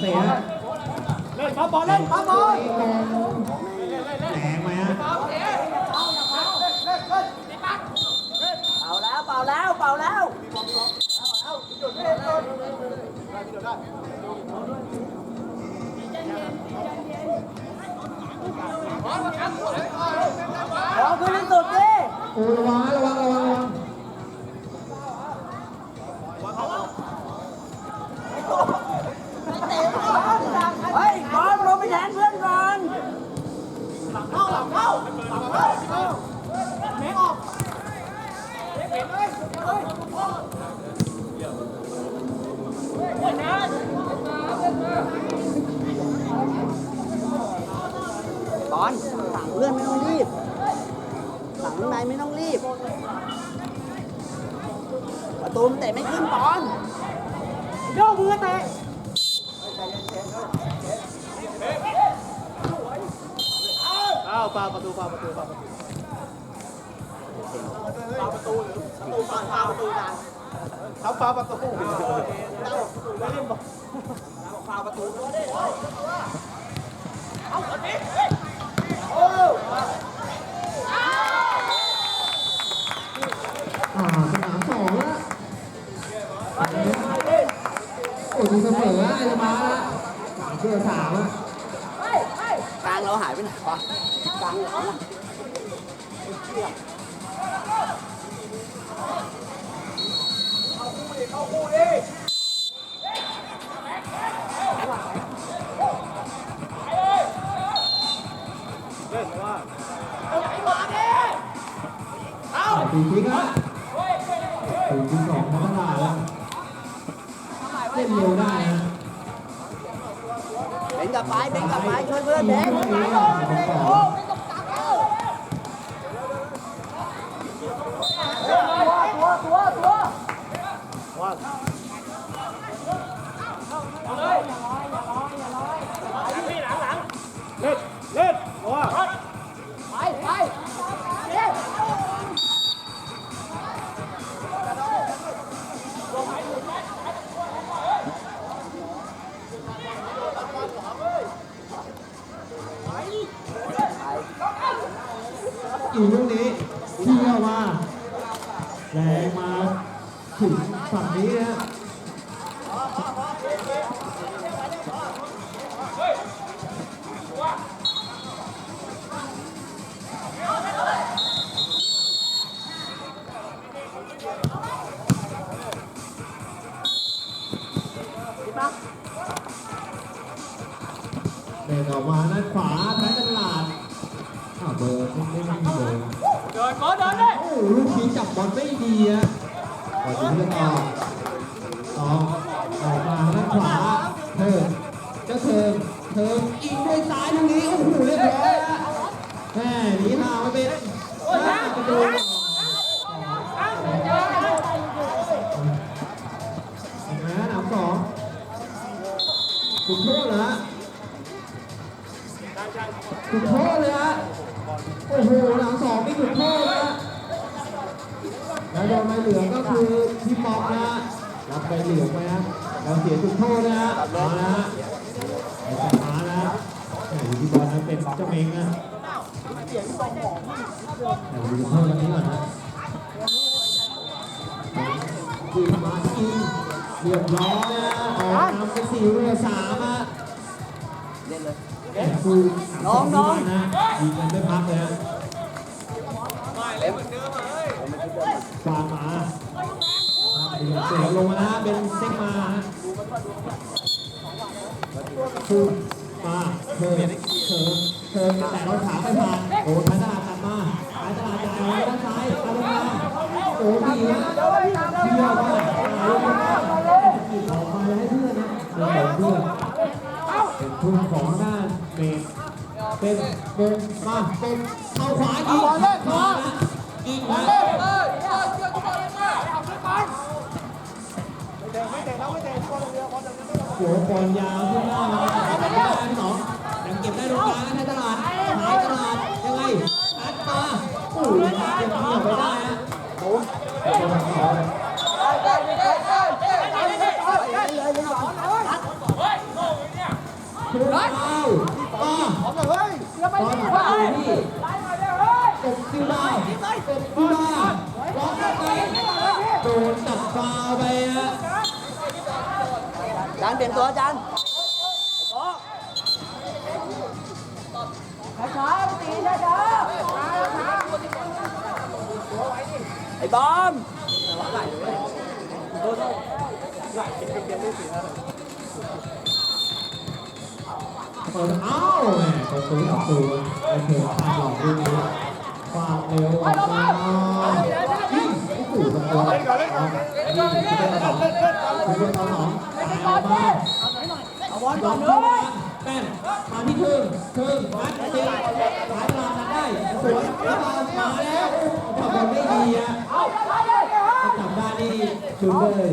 เสียเล่นครับบอลเล่นครับบอลแหงไหมฮะเปล่าแล้วเปล่าแล้วเปล่าแล้วเปล่าแล้วังระวังระวัง 어. Pababa. เต้นเร็วได้นะเบนกับไปเบนกับไปช่วยเพื่อนเบน แดงมาถึงฝั่งนี้นะเดินออกมาด้านขวาแพ้ตลาดอ้าวเบอร์ไม่ไม่ม่เบอร์ ดินก็เดินได้ โอ้ลูกทีจับบอลไม่ดีอะบอลที่เพื่อนออก เล่นเลยแต่คือสามสอง ยิงกันไม่พักเลยฮะผมไม่คิดเดินมาวางมาเสียลงมานะเป็นเซ็กมาฮะคือมาเธอเธอเธอแต่เราขาไม่ผ่านโอ้ท้ายตลาดตัดมาท้ายตลาดจ่ายไว้ด้านซ้ายเอาลงมาโอ้ดีนะเที่ยวมากเอาลงมาออกมาให้เพื่อนนะเพื่อนเพื่อนเป็น ทุนของด้านเมย์เป็นเป็นมาเป็นเข้าขวายิงมายิงมาไม่เตะไม่เตะแล้วไม่เตะบอลเดียวบอลเดียวไม่ต้องหัวบอลยาวขึ้นหน้ามาต่ไม่ได้พี่หนองยังเก็บได้ตรงกลางนะในตลาดหายตลาดยังไงอัดมาโอ้ยเก็บเกี่ยวไปได้ฮะโอ้ย จานเปลี่ยนตัวจานไอ้บอมเปิดเอ้าแม่ประตูประตูไอ้เถื่อนพลาด หลอกลูกนี้ความเร็วออกมายิงโอ้โหประตูยิงเป็นต่อเป็นต่อสองตายมาเอาบอลก่ออนลเลเข้ายมาแป้นมาที่ครึ่งครึ่งมัดตีสายตลาดนัดได้สวยตลาดมาแล้วทำบอลไม่ดีอะจับได้นี่ชุดเลย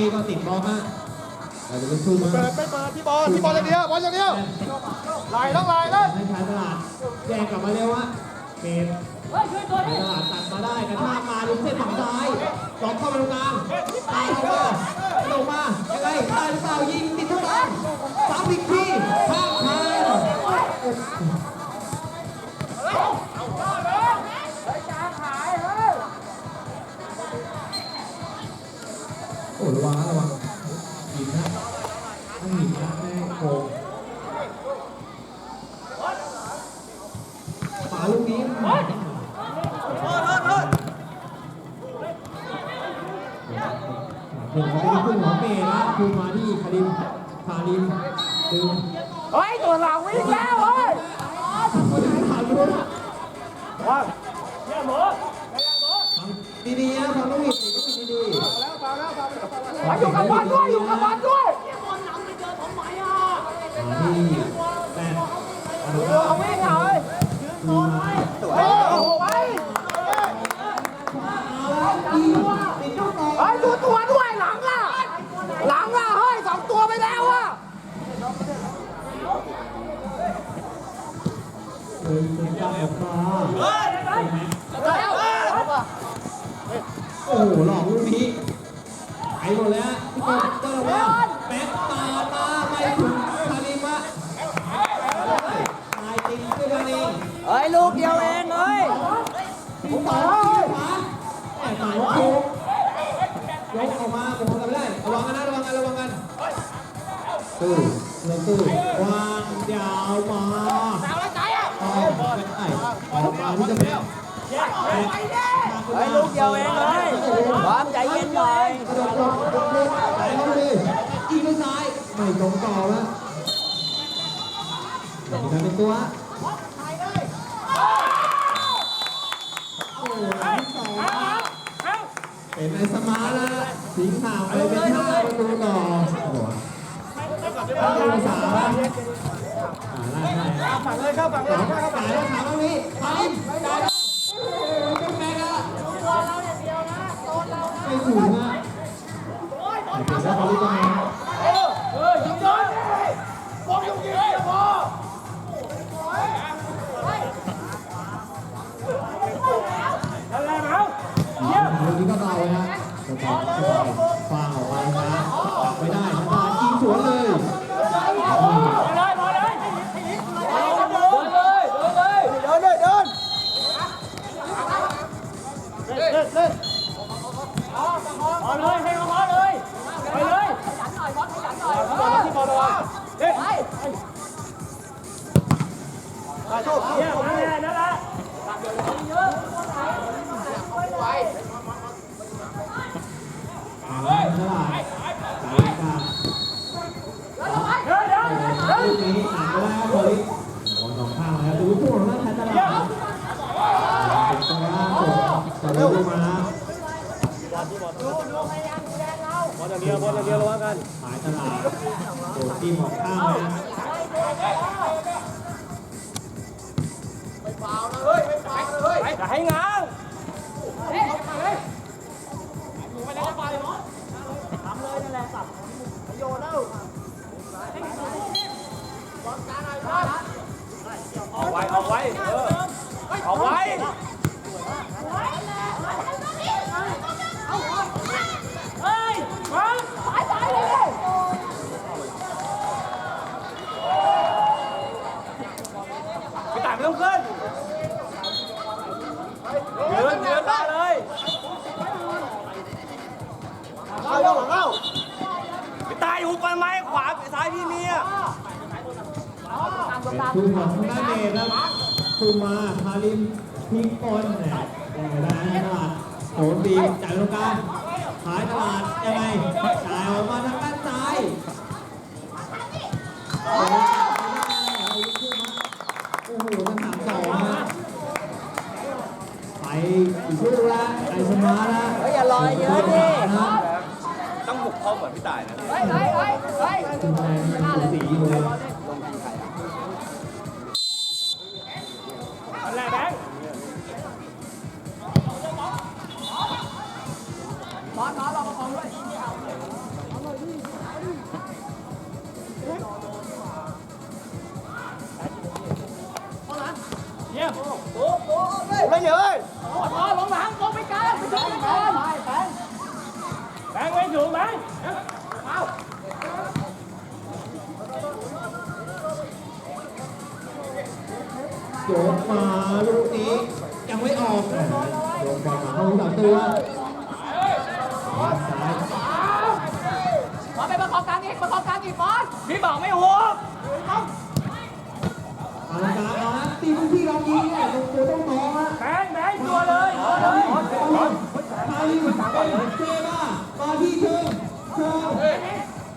กนี้ก็ติดบอลมาแต่จะเป็นสู้มาเปิดไม่เปิดที่บอลที่บอลอย่างเดียวบอลอย่างเดียวลายต้องลายนะให้ชายตลาดแยกกลับมาเร็วฮะเกมเฮ้ยช่วยตัวชานี้ยตลาดตัดมาได้กระชากมาลุกเส้นฝั่งซ้ายหลอกเข้ามาตรงกลางตายเข้ามาลงมายังไงตายหรือเปล่ายิงติดทุกทางสามอีกทีข้างทาง วังนะระวังหินนะถ้าหินนะไม่โกงหมาลูกนี้ผมเขาไม่ได้ขึ้นหัวเมย์นะคือมาที่คาริมคาริมดึงเฮ้ยตัวหลังวิ่งแล้วเฮ้ยมาถึงขาลุ้นว่ อยู่กับบอลด้วยอยู่กับบอลด้วยพี่แปดอนุเอาภาพวิ่งเอาเลยคือมาโอ้โหไปอีติดลูกต่อเฮ้ยดูตัวด้วยหลังอะ หลังอะเฮ้ยสองตัวไปแล้วอะเดินเป็นเจ้าแอบฟ้าแล้วโอ้หลอกลูกนี้ ดีาเองเลยความใจเย็นหน่อยยิงด้วยซ้ายไม่ตรงต่อแล้วแต่งกันเป็นตัวเห็นไอ้สมาร์ทแล้วสิงห์ห่าไปเป็นห้าประตูต่อประตูสามเข้าฝั่งเลยเข้าฝั่งเลยเข้าฝั่งเลยเข้าฝั่งนี้ไป ดียวบอลอย่างเดียวระวังกันสายตลาดโดดทีมอกข้างนะอย่าให้ง้างเอาไว้เอาไว้เออเอา อีกลูกละไอสมาร์ทนะเฮ้ยอย่ารอเยอะดิ ต้องบุกเข้าเหมือนพี่ตายนะคุณแดงยังสูสีอยู่เลย โยกมาลูกนี้ยังไม่ออกโยกบอลมาเข้าสามตัวซ้ายพี่บอกไม่หัวเอาละครับเอาละตีลูกที่เรายิงเนี่ยตรงตัวต้องมองฮะแบงค์แบงค์ตัวเลยตัวเลยพาลิมเทบ้ามาที่เธอเธอ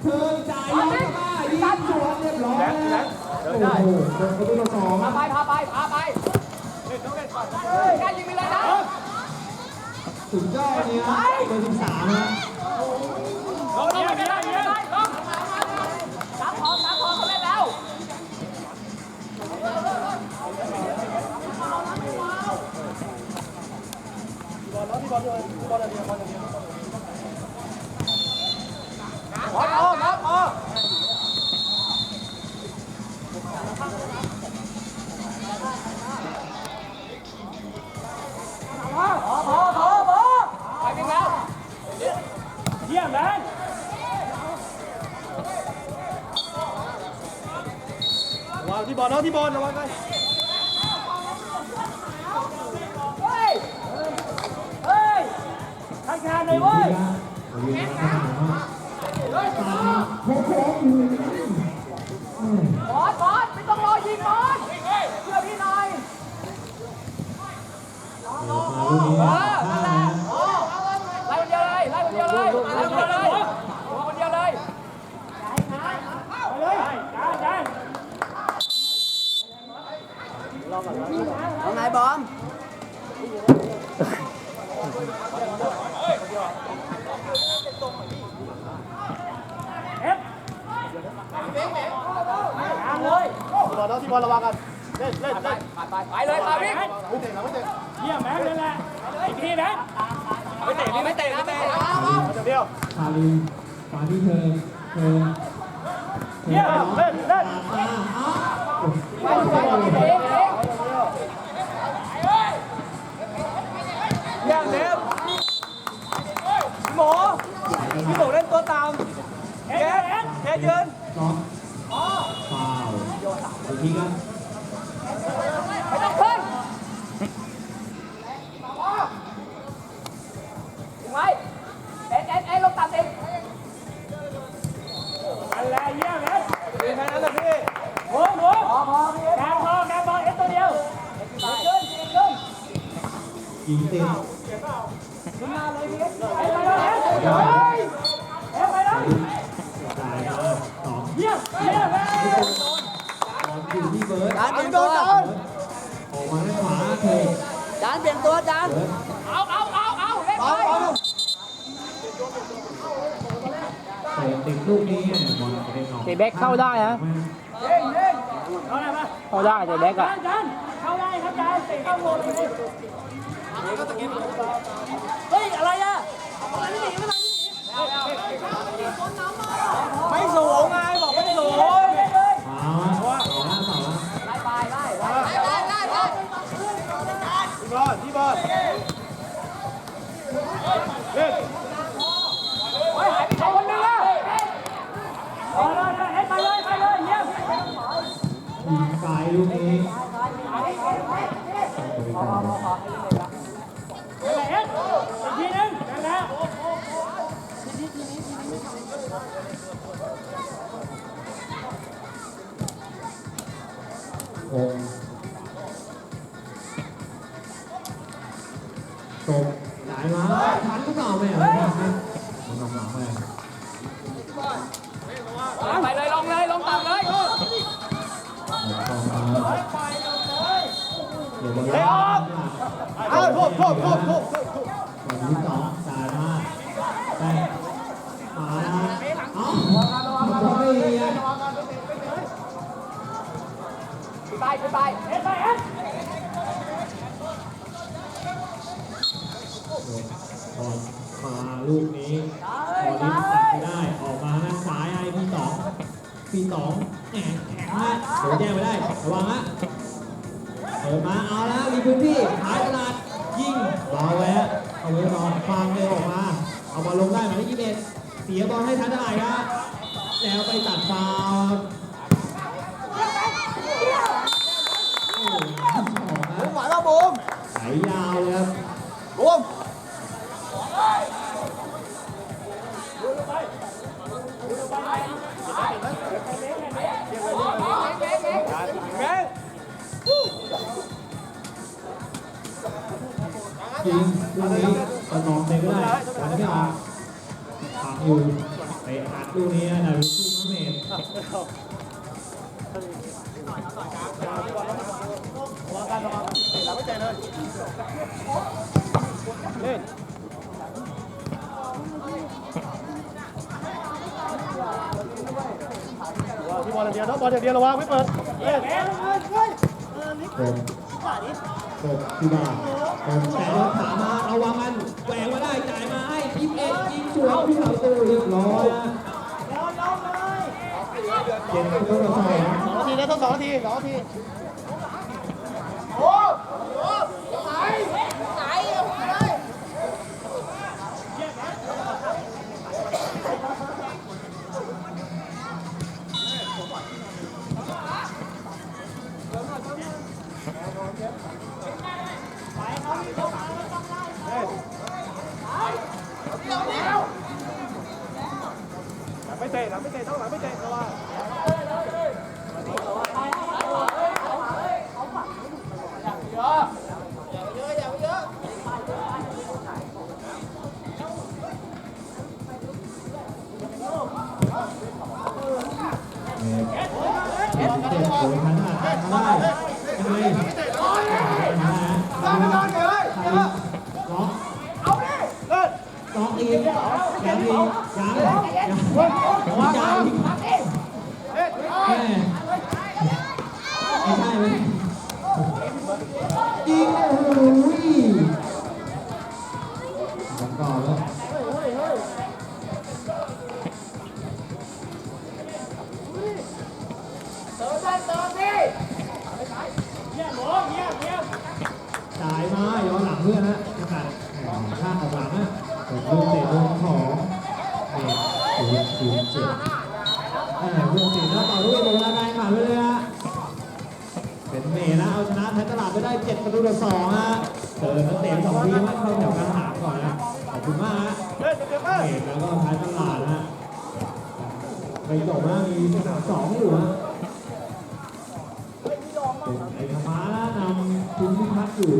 เธอจ่ายย้อนมายิงสวนเรียบร้อยแล้วโอ้โหโดนประตูต่อสองครับไปพาไปพาไปการยิงไปเลยนะ สุดยอดเนี่ยเบอร์สิบสามฮะ ทางการเลยเว้ยยิงนะตามโค้งอยู่บอสบอสไม่ต้องรอยิงบอสเชื่อพี่หน่อยมาลูกนี้เอนะอนั่นแหละไล่คนเดียวเลยไล่คนเดียวเลยไล่คนเดียวเลยคนเดียวเลยไปเลยจานจาน ที่บอลระวังกันเล่นเล่นเล่นไปเลยตาวิ่งไม่เตะไม่เตะเยี่ยมแม็กเลยแหละอีกทีแม็กไม่เตะไม่เตะไม่เตะเดียวชาลีมาที่เธอเธอเยี่ยมเล่นเล่นย่างเด็บหมอพี่หมูเล่นตัวตามแกแกยืนล็อกฟาว อีกทีครับไม่ต้องขึ้นไว้เอ็นเอ็ อลอยู่ที่เบิร์ดจานเปลี่ยนตัวออกมาด้านขวาเธอจานเปลี่ยนตัวจานเบิร์ดเอาเอาเอาเอาเล่นเอาไปเอาเตะติดลูกนี้บอลกระเด็นออกเตะแบ็คเข้าได้นะเล่นเล่นเอาอะไรมาเข้าได้เตะแบ็คอะจานเข้าได้ครับจานเตะเข้าโหมดเลยเฮ้ยอะไรอะ ตกสายมาทันหรือเปล่าแม่มันกำลังแม่ไปเลยลงเลยลงต่ำเลยหมดกองมาเดี๋ยวอลเตะออกเอาโทษโทษโทษโทษบอลที่องสายมาแต่มาเอ้าบอลไม่ดีอะไปไปไปเอ็ดไปเอ็ด บอลมา ลูกนี้บอลนี้ตัดไม่ได้ ออกมาด้านซ้ายให้พี่สองพี่สองแหมแข็งมากโดนแย่งไปได้ ระวังฮะเปิดมาเอาแล้วมีพื้นที่ขายตลาดยิงรอไว้ฮะเอาไว้รอฟังเลยออกมา เอาบอลลงได้หมายเลขยี่สิบเอ็ดเสียบอลให้ทันได้ครับแล้วไปตัดฟาวล์โอ้โหออกนะไหวป่ะบูม ลูกนี้ตะนองเตะก็ได้แต่ไม่ออกปักอยู่เตะอัดลูกนี้นะลูกทุ่งน้ำเมดระวังกันะวังเตะหลังไม่เตะเลยเล่นที่บอลเดียวนะบอลเดียวระวังไม่เปิดเล่น โดนโดนที่บ้านโดนแต่โดนขามมาระวังมันแหวงมาได้จ่ายมาให้ยิงเอ็ดยิงสวยผู้ประตูเรียบร้อยนะเจ็ดประตูต่อสองสองนาทีนะต้องสองนาทีสองนาที ยังอีกยังยัง ได้เจ็ดประตูต่อสองฮะเจอนักเตะสองทีมให้เข้าแถวการหาก่อนนะขอบคุณมากฮะเต็มแล้วก็ท้ายตลาดนะฮะไปจบนะมีสนามสองอยู่ฮะเป็นไอ้ธรรมะนำคุณพิพัฒน์อยู่